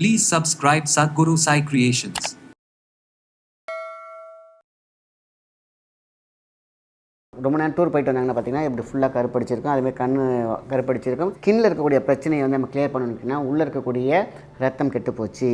Please subscribe Sadhguru Sai Creations. ரொம்ப நேரம் tour போயிட்டு வந்தாங்கன்னா பார்த்தீங்கன்னா இப்படி ஃபுல்லாக கருப்படிச்சிருக்கும் அதுமாதிரி கண் கருப்படிச்சிருக்கும். கிண்ணில் இருக்கக்கூடிய பிரச்சனையை வந்து நம்ம கிளியர் பண்ணணும்னா உள்ளே இருக்கக்கூடிய ரத்தம் கெட்டு போச்சு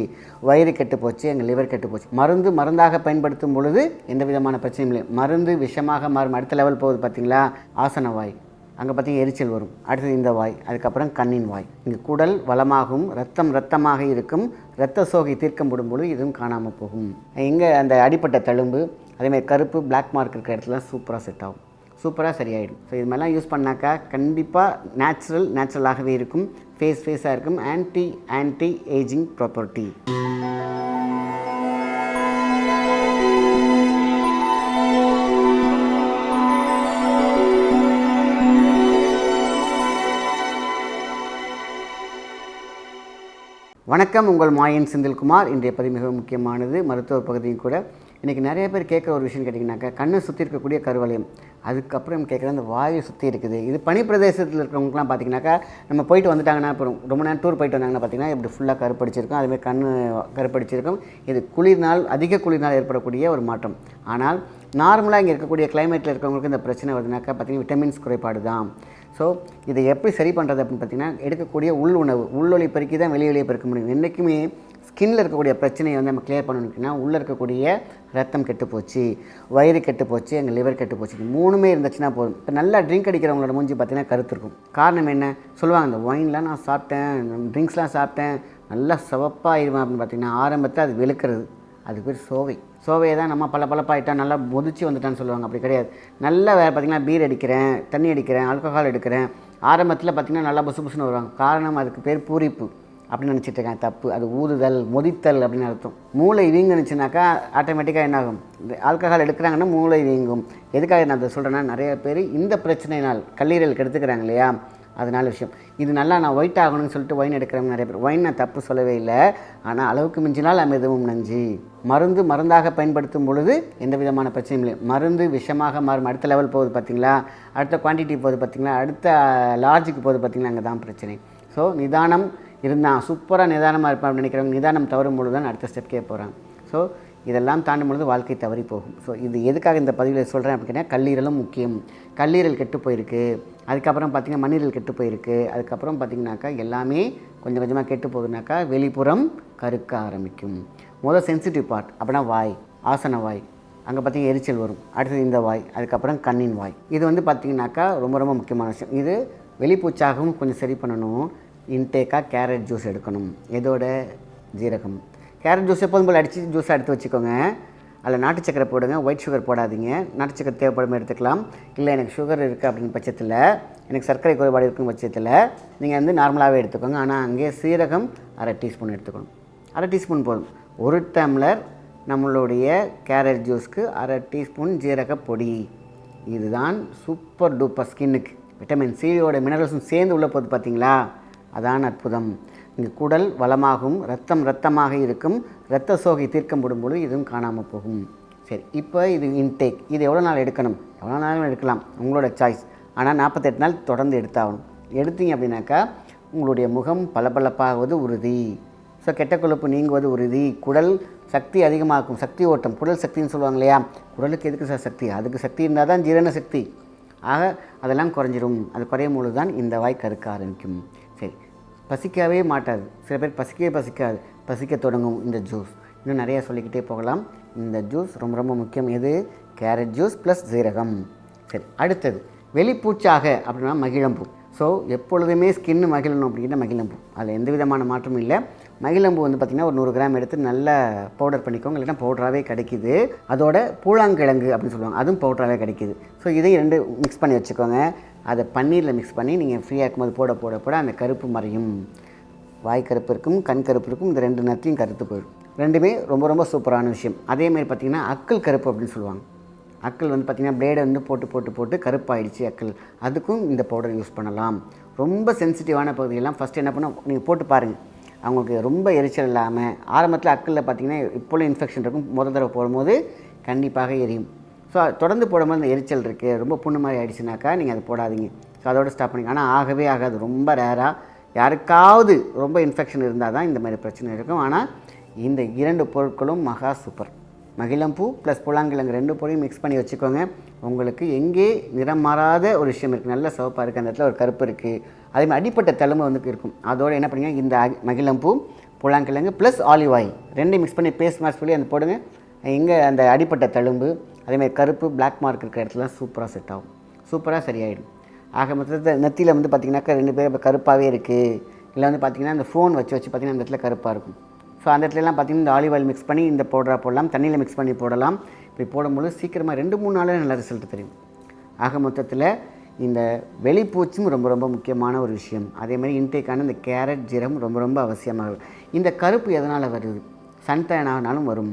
வயிறு கெட்டு போச்சு எங்கள் லிவர் கெட்டு போச்சு. மருந்து மருந்தாக பயன்படுத்தும் பொழுது எந்த விதமான பிரச்சனையும் இல்லை. மருந்து விஷமாக மாறும். அடுத்த லெவல் போகுது பார்த்தீங்களா? ஆசன வாய். அங்கே பார்த்தீங்கன்னா எரிச்சல் வரும். அடுத்தது இந்த வாய் அதுக்கப்புறம் கண்ணின் வாய். இங்கே குடல் வளமாகும் ரத்தம் ரத்தமாக இருக்கும் இரத்த சோகை தீர்க்கம் பொழுது இதுவும் காணாமல் போகும். இங்கே அந்த அடிப்பட்ட தழும்பு அதேமாதிரி கருப்பு பிளாக் மார்க் இருக்கிற இடத்துல சூப்பராக செட் ஆகும். சூப்பராக சரியாயிடும். ஸோ இது மாதிரிலாம் யூஸ் பண்ணாக்கா கண்டிப்பாக நேச்சுரல் நேச்சுரலாகவே இருக்கும் ஃபேஸ் ஃபேஸாக இருக்கும் ஆன்டி ஆன்டி ஏஜிங் ப்ராப்பர்ட்டி வணக்கம் உங்கள் மாயன் செந்தில்குமார். இன்றைய பதிவு மிகவும் முக்கியமானது. மருத்துவ பகுதியும் கூட. இன்றைக்கி நிறைய பேர் கேட்குற ஒரு விஷயம் கேட்டிங்கனாக்கா கண்ணை சுற்றி இருக்கக்கூடிய கருவளையம். அதுக்கப்புறம் கேட்குற அந்த வாயு சுற்றி இருக்குது. இது பனிப்பிரதேசத்தில் இருக்கிறவங்களுக்குலாம் பார்த்தீங்கன்னாக்கா நம்ம போயிட்டு வந்துட்டாங்கன்னா அப்புறம் ரொம்ப நேரம் டூர் போயிட்டு வந்தாங்கன்னா பார்த்தீங்கன்னா இப்படி ஃபுல்லாக கருப்படிச்சிருக்கும். அதுமாதிரி கண் கருப்படிச்சிருக்கும். இது குளிர்னால் அதிக குளிர்னால் ஏற்படக்கூடிய ஒரு மாற்றம். ஆனால் நார்மலாக இங்கே இருக்கக்கூடிய கிளைமேட்டில் இருக்கிறவங்களுக்கு இந்த பிரச்சனை வருதுனாக்கா பார்த்தீங்கன்னா விட்டமின்ஸ் குறைபாடு தான் ஸோ இதை எப்படி சரி பண்ணுறது அப்படின்னு பார்த்தீங்கன்னா எடுக்கக்கூடிய உள் உணவு உள்ளொலி பெருக்கி தான் வெளியொலியை பெருக்க முடியும். என்றைக்குமே ஸ்கின்ல இருக்கக்கூடிய பிரச்சனையை வந்து நம்ம கிளியர் பண்ணணும்னா உள்ளே இருக்கக்கூடிய ரத்தம் கெட்டு போச்சு வயிறு கெட்டு போச்சு எங்கள் லிவர் கெட்டு போச்சு இது மூணுமே இருந்துச்சுன்னா போதும். இப்போ நல்லா ட்ரிங்க் அடிக்கிறவங்களோட மூஞ்சி பார்த்தீங்கன்னா கருத்து இருக்கும். காரணம் என்ன? சொல்லுவாங்க இந்த ஒயின்லாம் நான் சாப்பிட்டேன் ட்ரிங்க்ஸ்லாம் சாப்பிட்டேன் நல்லா சிவப்பாயிருவேன் அப்படின்னு பார்த்தீங்கன்னா ஆரம்பத்தை அது வெளுக்கிறது. அது பேர் சோவை. சோவையை தான் நம்ம பல பழப்பாயிட்டா நல்லா முதிச்சு வந்துட்டான்னு சொல்லுவாங்க. அப்படி கிடையாது. நல்லா வேறு பார்த்திங்கன்னா பீர் அடிக்கிறேன் தண்ணி அடிக்கிறேன் ஆல்கஹால் எடுக்கிறேன். ஆரம்பத்தில் பார்த்திங்கன்னா நல்லா புசு புசுன்னு வருவாங்க. காரணம் அதுக்கு பேர் பூரிப்பு அப்படின்னு நினச்சிட்டு இருக்கேன் தப்பு. அது ஊதுதல் மொதித்தல் அப்படின்னு அர்த்தம். மூளை வீங்குனுச்சுனாக்கா ஆட்டோமேட்டிக்காக என்ன ஆகும் ஆல்கஹால் எடுக்கிறாங்கன்னா மூளை வீங்கும். எதுக்காக நான் அதை சொல்கிறேன்னா நிறைய பேர் இந்த பிரச்சனையினால் கல்லீரலுக்கு எடுத்துக்கிறாங்க இல்லையா? அதனால விஷயம். இது நல்லா நான் ஒயிட் ஆகணும்னு சொல்லிட்டு ஒயின் எடுக்கிறவங்க நிறைய பேர். ஒயின் நான் தப்பு சொல்லவே இல்லை. ஆனால் அளவுக்கு மிஞ்சினால் அமிர்தமும் நஞ்சு. மருந்து மருந்தாக பயன்படுத்தும் பொழுது எந்த விதமான பிரச்சனையும் இல்லை. மருந்து விஷமாக மாறும். அடுத்த லெவல் போகுது பார்த்தீங்களா? அடுத்த குவான்டிட்டி போகுது பார்த்தீங்களா? அடுத்த லார்ஜுக்கு போகுது பார்த்தீங்களா? அங்கே தான் பிரச்சனை. ஸோ நிதானம் இருந்தால் சூப்பராக நிதானமாக இருப்பேன் அப்படின்னு நினைக்கிறவங்க நிதானம் தவறும் பொழுது தான் அடுத்த ஸ்டெப்கே போகிறாங்க ஸோ இதெல்லாம் தாண்டும் பொழுது வாழ்க்கை தவறி போகும். ஸோ இது எதுக்காக இந்த பதிவில் சொல்கிறேன் அப்படின்னா கல்லீரலும் முக்கியம். கல்லீரல் கெட்டு போயிருக்கு. அதுக்கப்புறம் பார்த்திங்கன்னா மண்ணீரல் கெட்டு போயிருக்கு. அதுக்கப்புறம் பார்த்திங்கனாக்கா எல்லாமே கொஞ்சம் கொஞ்சமாக கெட்டு போகுதுனாக்கா வெளிப்புறம் கருக்க ஆரம்பிக்கும். முதல் சென்சிட்டிவ் பார்ட் அப்படின்னா வாய் ஆசன வாய். அங்கே பார்த்தீங்கன்னா எரிச்சல் வரும். அடுத்தது இந்த வாய் அதுக்கப்புறம் கண்ணின் வாய். இது வந்து பார்த்திங்கனாக்கா ரொம்ப ரொம்ப முக்கியமான விஷயம். இது வெளிப்பூச்சாகவும் கொஞ்சம் சரி பண்ணணும். இன்டேக்காக கேரட் ஜூஸ் எடுக்கணும். எதோட? ஜீரகம். கேரட் ஜூஸ் எப்போதும் போல் அடித்து ஜூஸாக எடுத்து வச்சுக்கோங்க. அதில் நாட்டு சக்கரை போடுங்க ஒயிட் சுகர் போடாதீங்க. நாட்டு சக்கரை தேவைப்படும் எடுத்துக்கலாம். இல்லை எனக்கு சுகர் இருக்குது அப்படின்னு பட்சத்தில் எனக்கு சர்க்கரை குறைபாடு இருக்கும் பட்சத்தில் நீங்கள் வந்து நார்மலாகவே எடுத்துக்கோங்க. ஆனால் அங்கே சீரகம் அரை டீஸ்பூன் எடுத்துக்கணும். அரை டீஸ்பூன் போதும். ஒரு டம்ளர் நம்மளுடைய கேரட் ஜூஸ்க்கு அரை டீஸ்பூன் ஜீரக பொடி. இதுதான் சூப்பர் டூப்பர் ஸ்கின்னுக்கு விட்டமின் சியோட மினரல்ஸும் சேர்ந்து உள்ள போகுது பார்த்தீங்களா அதான் அற்புதம். இங்கே குடல் வளமாகும் ரத்தம் ரத்தமாக இருக்கும் இரத்த சோகை தீர்க்கப்படும் பொழுது இதுவும் காணாமல் போகும். சரி இப்போ இது இன்டேக் இது எவ்வளோ நாள் எடுக்கணும்? எவ்வளோ நாளும் எடுக்கலாம். உங்களோட சாய்ஸ் ஆனால் நாற்பத்தெட்டு நாள் தொடர்ந்து எடுத்தாகணும். எடுத்தீங்க அப்படின்னாக்கா உங்களுடைய முகம் பளபளப்பாகுவது உறுதி. ஸோ கெட்ட கொழுப்பு நீங்குவது உறுதி. குடல் சக்தி அதிகமாக்கும் சக்தி ஓட்டம். குடல் சக்தின்னு சொல்லுவாங்க இல்லையா? குடலுக்கு எதுக்கு சார் சக்தி? அதுக்கு சக்தி இருந்தால் தான் ஜீரண சக்தி. ஆக அதெல்லாம் குறைஞ்சிரும். அது குறையும் பொழுது தான் இந்த வாய் கருக்க ஆரம்பிக்கும். பசிக்கவே மாட்டாது. சில பேர் பசிக்கவே பசிக்காது. பசிக்க தொடங்கும் இந்த ஜூஸ். இன்னும் நிறையா சொல்லிக்கிட்டே போகலாம். இந்த ஜூஸ் ரொம்ப ரொம்ப முக்கியம். எது? கேரட் ஜூஸ் ப்ளஸ் ஜீரகம் சரி அடுத்தது. வெளிப்பூச்சாக அப்படின்னா மகிழம்பூ. ஸோ எப்பொழுதுமே ஸ்கின்னு மகிழணும் அப்படின்னா மகிழம்பூ. அதில் எந்த விதமான மாற்றமும் இல்லை. மகிழம்பு வந்து பார்த்திங்கன்னா ஒரு நூறு கிராம் எடுத்து நல்லா பவுடர் பண்ணிக்கோங்க. இல்லைன்னா பவுடராகவே கிடைக்கிது. அதோட பூழாங்கிழங்கு அப்படின்னு சொல்லுவாங்க. அதுவும் பவுடராகவே கிடைக்கிது. ஸோ இதையும் ரெண்டு மிக்ஸ் பண்ணி வச்சுக்கோங்க. அதை பன்னீரில் மிக்ஸ் பண்ணி நீங்கள் ஃப்ரீயாக இருக்கும்போது போட போட போட அந்த கருப்பு மறையும். வாய் கருப்பு இருக்கும் கண் கருப்பு இருக்கும். இந்த ரெண்டு நேரத்தையும் கருத்து போயிடும். ரெண்டுமே ரொம்ப ரொம்ப சூப்பரான விஷயம். அதேமாதிரி பார்த்திங்கன்னா அக்கல் கருப்பு அப்படின்னு சொல்லுவாங்க. அக்கல் வந்து பார்த்திங்கன்னா பிளேடை வந்து போட்டு போட்டு போட்டு கருப்பாயிடுச்சு அக்கல். அதுக்கும் இந்த பவுடர் யூஸ் பண்ணலாம். ரொம்ப சென்சிட்டிவான பகுதியெல்லாம் ஃபஸ்ட்டு என்ன பண்ணால் நீங்கள் போட்டு பாருங்கள் அவங்களுக்கு ரொம்ப எரிச்சல் இல்லாமல் ஆரம்பத்தில் அக்கலில் பார்த்திங்கன்னா இப்போலாம் இன்ஃபெக்ஷன் இருக்கும். முதல் தடவை போடும்போது கண்டிப்பாக எரியும். ஸோ தொடர்ந்து போடும்போது அந்த எரிச்சல் இருக்குது ரொம்ப புண்ணு மாதிரி ஆயிடுச்சுனாக்கா நீங்கள் அதை போடாதீங்க. ஸோ அதோட ஸ்டாப் பண்ணிங்க ஆனால் ஆகவே ஆகாது. ரொம்ப ரேராக யாருக்காவது ரொம்ப இன்ஃபெக்ஷன் இருந்தால் தான் இந்த மாதிரி பிரச்சனை இருக்கும். ஆனால் இந்த இரண்டு பொருட்களும் மகா சூப்பர் மகிழம்பூ ப்ளஸ் புலாங்கிழங்கு ரெண்டு பொருளையும் மிக்ஸ் பண்ணி வச்சுக்கோங்க. உங்களுக்கு எங்கே நிறம் மாறாத ஒரு விஷயம் இருக்குது நல்ல சிவப்பாக இருக்குது அந்த இடத்துல ஒரு கருப்பு இருக்குது அதே மாதிரி அடிப்பட்ட தழும்பு வந்து இருக்கும். அதோடு என்ன பண்ணுங்க இந்த மகிழம்பூ புலாங்கிழங்கு ப்ளஸ் ஆலிவ் ஆயில் ரெண்டையும் மிக்ஸ் பண்ணி பேஸ்ட் மாதிரி சொல்லி அந்த போடுங்க. எங்கே அந்த அடிப்பட்ட தழும்பு அதேமாதிரி கருப்பு பிளாக் மார்க் இருக்கிற இடத்துல சூப்பராக செட் ஆகும். சூப்பராக சரியாயிடும். ஆக மொத்தத்தில் நெத்தியில் வந்து பார்த்திங்கனாக்கா ரெண்டு பேர் இப்போ கருப்பாகவே இருக்குது இல்லை வந்து பார்த்திங்கன்னா அந்த ஃபோன் வச்சு வச்சு பார்த்திங்கன்னா அந்த இடத்துல கருப்பாக இருக்கும். ஸோ அந்த இடத்துலலாம் பார்த்திங்கன்னா இந்த ஆலிவ் ஆயில் மிக்ஸ் பண்ணி இந்த பவுடராக போடலாம் தண்ணியில் மிக்ஸ் பண்ணி போடலாம். இப்படி போடும்போது சீக்கிரமாக ரெண்டு மூணு நாளில் நல்ல ரிசல்ட் தெரியும். ஆக மொத்தத்தில் இந்த வெளிப்பூச்சும் ரொம்ப ரொம்ப முக்கியமான ஒரு விஷயம். அதே மாதிரி இன்டேக்கான இந்த கேரட் ஜீரம் ரொம்ப ரொம்ப அவசியமாக இந்த கருப்பு எதனால் வருது? சன்டைன் ஆனாலும் வரும்.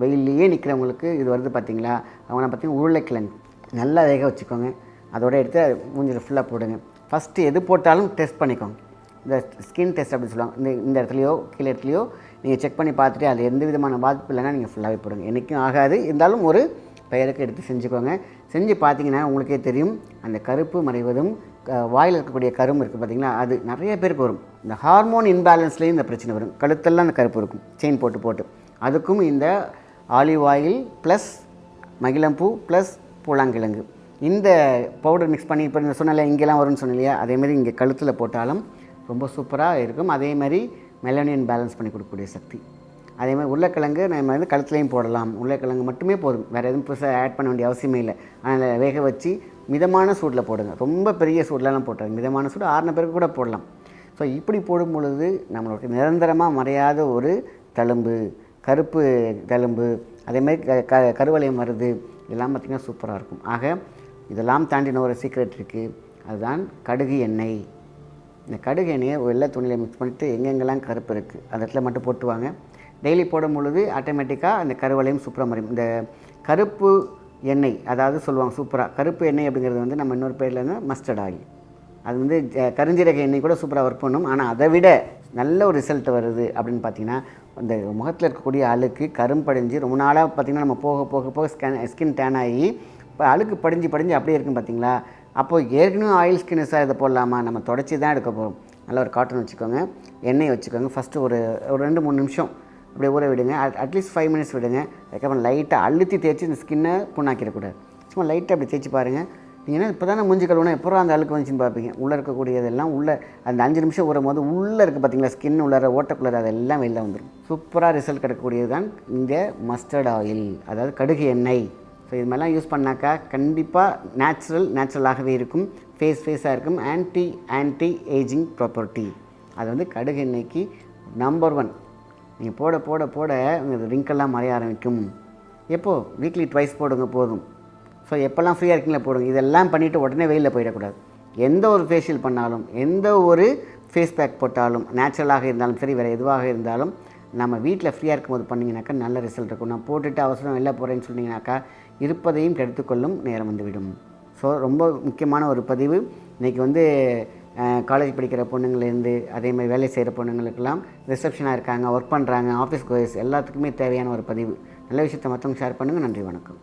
வெயில்லையே நிற்கிறவங்களுக்கு இது வருது பார்த்தீங்களா அவங்கள பார்த்தீங்கன்னா உருளைக்கிழங்கு. நல்லா வேக வச்சுக்கோங்க. அதோட எடுத்து மூஞ்சில் ஃபுல்லாக போடுங்க. ஃபஸ்ட்டு எது போட்டாலும் டெஸ்ட் பண்ணிக்கோங்க. இந்த ஸ்கின் டெஸ்ட் அப்படின்னு சொல்லுவாங்க. இந்த இந்த இடத்துலையோ கீழே இடத்துலையோ நீங்கள் செக் பண்ணி பார்த்துட்டு அது எந்த விதமான பாதிப்பு இல்லைன்னா நீங்கள் ஃபுல்லாகவே போடுங்க. என்றைக்கும் ஆகாது. இருந்தாலும் ஒரு பெயருக்கு எடுத்து செஞ்சுக்கோங்க. செஞ்சு பார்த்தீங்கன்னா உங்களுக்கே தெரியும் அந்த கருப்பு மறைவதும் க- வாயில் இருக்கக்கூடிய கரும் இருக்குது பார்த்தீங்களா? அது நிறைய பேருக்கு வரும். இந்த ஹார்மோன் இன்பேலன்ஸ்லேயும் இந்த பிரச்சனை வரும். கழுத்தெல்லாம் அந்த கருப்பு இருக்கும். செயின் போட்டு போட்டு. அதுக்கும் இந்த ஆலிவ் ஆயில் ப்ளஸ் மகிழம்பூ ப்ளஸ் பூலாங்கிழங்கு. இந்த பவுடர் மிக்ஸ் பண்ணி இப்போ இந்த சொன்னல இங்கெல்லாம் வரும்னு சொன்னலையா அதேமாதிரி இங்கே கழுத்தில் போட்டாலும் ரொம்ப சூப்பராக இருக்கும். அதே மாதிரி மெலனியன் பேலன்ஸ் பண்ணி கொடுக்கக்கூடிய சக்தி. அதே மாதிரி உருளைக்கிழங்கு நம்ம வந்து கழுத்துலையும் போடலாம். உருளைக்கிழங்கு மட்டுமே போதும். வேறு எதுவும் புதுசாக ஆட் பண்ண வேண்டிய அவசியமே இல்லை. அதனால் வேக வச்சு மிதமான சூட்டில் போடுங்க. ரொம்ப பெரிய சூட்லலாம் போட்டுருங்க மிதமான சூடு ஆறின பிறகு கூட போடலாம். ஸோ இப்படி போடும் பொழுது நம்மளுக்கு நிரந்தரமாக மறையாத ஒரு தழும்பு கருப்பு தழும்பு அதேமாதிரி க க கருவளையம் வருது. இதெல்லாம் பார்த்திங்கன்னா சூப்பராக இருக்கும். ஆக இதெல்லாம் தாண்டின ஒரு சீக்ரெட் இருக்குது அதுதான் கடுகு எண்ணெய். இந்த கடுகு எண்ணெயை வெள்ளை துணியில் மிக்ஸ் பண்ணிவிட்டு எங்கெங்கெல்லாம் கருப்பு இருக்குது அந்த இடத்துல மட்டும் போட்டுவாங்க. டெய்லி போடும் பொழுது ஆட்டோமேட்டிக்காக அந்த கருவளையும் சூப்பராக மறையும் இந்த கருப்பு எண்ணெய் அதாவது சொல்லுவாங்க சூப்பராக கருப்பு எண்ணெய் அப்படிங்கிறது வந்து நம்ம இன்னொரு பேரில் வந்து மஸ்டர்ட் ஆயில் அது வந்து ஜ- கருஞ்சீரக எண்ணெய் கூட சூப்பராக ஒர்க் பண்ணும். ஆனால் அதை விட நல்ல ஒரு ரிசல்ட் வருது அப்படின்னு பார்த்தீங்கன்னா அந்த முகத்தில் இருக்கக்கூடிய அழுக்கு கரும்படிஞ்சு ரொம்ப நாளாக பார்த்திங்கன்னா நம்ம போக போக போக ஸ்கேன் ஸ்கின் டேன் ஆகி இப்போ அழுக்கு படிஞ்சு படிஞ்சு அப்படியே இருக்குன்னு பார்த்தீங்களா? அப்போது ஏற்கனவே ஆயில் ஸ்கின்ஸாக இதை போடலாமா? நம்ம தொடச்சி தான் எடுக்க போகிறோம் நல்ல ஒரு காட்டன் வச்சுக்கோங்க எண்ணெய் வச்சுக்கோங்க. ஃபஸ்ட்டு ஒரு ஒரு ரெண்டு மூணு நிமிஷம் இப்படி ஊற விடுங்க. அட்லீஸ்ட் ஃபைவ் மினிட்ஸ் விடுங்க. அதுக்கப்புறம் லைட்டாக அழுத்தி தேய்ச்சி இந்த ஸ்கின்னை புண்ணாக்கிடக்கூடாது சும்மா லைட்டாக அப்படி தேய்ச்சி பாருங்கள் நீங்கள் இப்போ தானே மூஞ்சி கழுவுனா எப்போ அந்த அழுக்கு வந்துச்சுன்னு பார்ப்பீங்க உள்ளே இருக்கக்கூடியதெல்லாம் உள்ளே அந்த அஞ்சு நிமிஷம் ஊறும் போது உள்ளே இருக்குது பார்த்தீங்களா ஸ்கின் உள்ளார ஓட்டக்குள்ளார அதெல்லாம் வெளில வந்துடும் சூப்பராக ரிசல்ட் கிடைக்கக்கூடியது தான் இந்த மஸ்டர்ட் ஆயில் அதாவது கடுகு எண்ணெய். ஸோ இது மாதிரிலாம் யூஸ் பண்ணாக்கா கண்டிப்பாக நேச்சுரல் நேச்சுரலாகவே இருக்கும். ஃபேஸ் ஃபேஸாக இருக்கும். ஆன்டி ஆன்டி ஏஜிங் ப்ராப்பர்ட்டி அது வந்து கடுகு எண்ணெய்க்கு நம்பர் ஒன் நீங்கள் போட போட போட உங்கள் ரிங்கெல்லாம் மறைய ஆரம்பிக்கும். எப்போது வீக்லி ட்வைஸ் போடுங்க போதும். ஸோ எப்போல்லாம் ஃப்ரீயாக இருக்கீங்களா போடுங்க. இதெல்லாம் பண்ணிவிட்டு உடனே வெயிலில் போயிடக்கூடாது. எந்த ஒரு ஃபேஷியல் பண்ணாலும் எந்த ஒரு ஃபேஸ் பேக் போட்டாலும் நேச்சுரலாக இருந்தாலும் சரி வேறு எதுவாக இருந்தாலும் நம்ம வீட்டில் ஃப்ரீயாக இருக்கும்போது பண்ணிங்கனாக்கா நல்ல ரிசல்ட் இருக்கும். நான் போட்டுட்டு அவசரம் வெளில போகிறேன்னு சொன்னீங்கனாக்கா இருப்பதையும் கெடுத்துக்கொள்ளும் நேரம் வந்துவிடும் ஸோ ரொம்ப முக்கியமான ஒரு பதிவு. இன்றைக்கி வந்து காலேஜ் படிக்கிற பொண்ணுங்கள்லேருந்து அதே மாதிரி வேலை செய்கிற பொண்ணுங்களுக்கெல்லாம் ரிசப்ஷனாக இருக்காங்க ஒர்க் பண்ணுறாங்க ஆஃபீஸ் கோயர்ஸ் எல்லாத்துக்குமே தேவையான ஒரு பதிவு. நல்ல விஷயத்தை மற்றவங்க ஷேர் பண்ணுங்கள் நன்றி வணக்கம்.